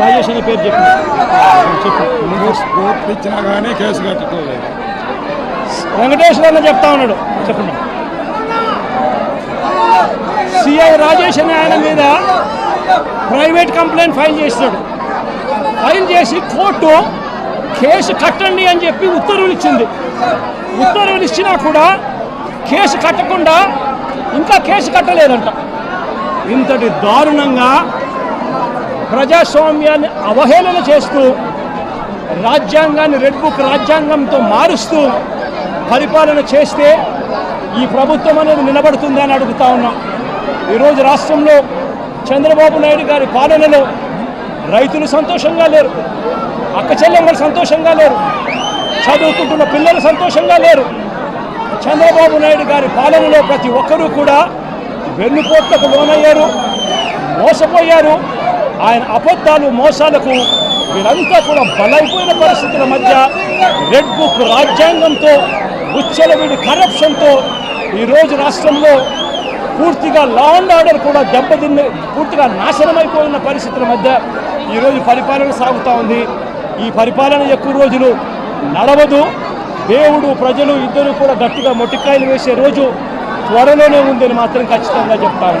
రాజేష్ అనే పేరు చెప్పు. చెప్పు నువ్వు కోర్టు ఇచ్చినా కానీ కేసు కట్టుకోలేదు. వెంకటేశ్వర అన్న చెప్తా ఉన్నాడు. చెప్పండి. సిఐ రాజేష్ అనే ఆయన మీద ప్రైవేట్ కంప్లైంట్ ఫైల్ చేసినాడు ఫైల్ చేసి కోర్టు కేసు కట్టండి అని చెప్పి ఉత్తర్వులు ఇచ్చింది. ఉత్తర్వులు ఇచ్చినా కూడా కేసు కట్టకుండా ఇంకా కేసు కట్టలేదంట. ఇంతటి దారుణంగా ప్రజాస్వామ్యాన్ని అవహేళన చేస్తూ రాజ్యాంగాన్ని రెడ్ బుక్ రాజ్యాంగంతో మారుస్తూ పరిపాలన చేస్తే ఈ ప్రభుత్వం అనేది నిలబడుతుందని అడుగుతా ఉన్నాం. ఈరోజు రాష్ట్రంలో చంద్రబాబు నాయుడు గారి పాలనలో రైతులు సంతోషంగా లేరు అక్క చెల్లెమ్మలు సంతోషంగా లేరు చదువుకుంటున్న పిల్లలు సంతోషంగా లేరు. చంద్రబాబు నాయుడు గారి పాలనలో ప్రతి ఒక్కరూ కూడా వెన్నుపోట్లకు లోనయ్యారు మోసపోయారు. ఆయన అబద్ధాలు మోసాలకు వీరంతా కూడా బలైపోయిన పరిస్థితుల మధ్య రెడ్ బుక్ రాజ్యాంగంతో ఉచ్చలవిడి కరప్షన్తో ఈరోజు రాష్ట్రంలో పూర్తిగా లా అండ్ ఆర్డర్ కూడా దెబ్బతిన్న పూర్తిగా నాశనమైపోయిన పరిస్థితుల మధ్య ఈరోజు పరిపాలన సాగుతూ ఉంది. ఈ పరిపాలన ఎక్కువ రోజులు నడవదు. దేవుడు ప్రజలు ఇద్దరు కూడా గట్టిగా మొట్టికాయలు వేసే రోజు త్వరలోనే ఉందని మాత్రం ఖచ్చితంగా చెప్తారు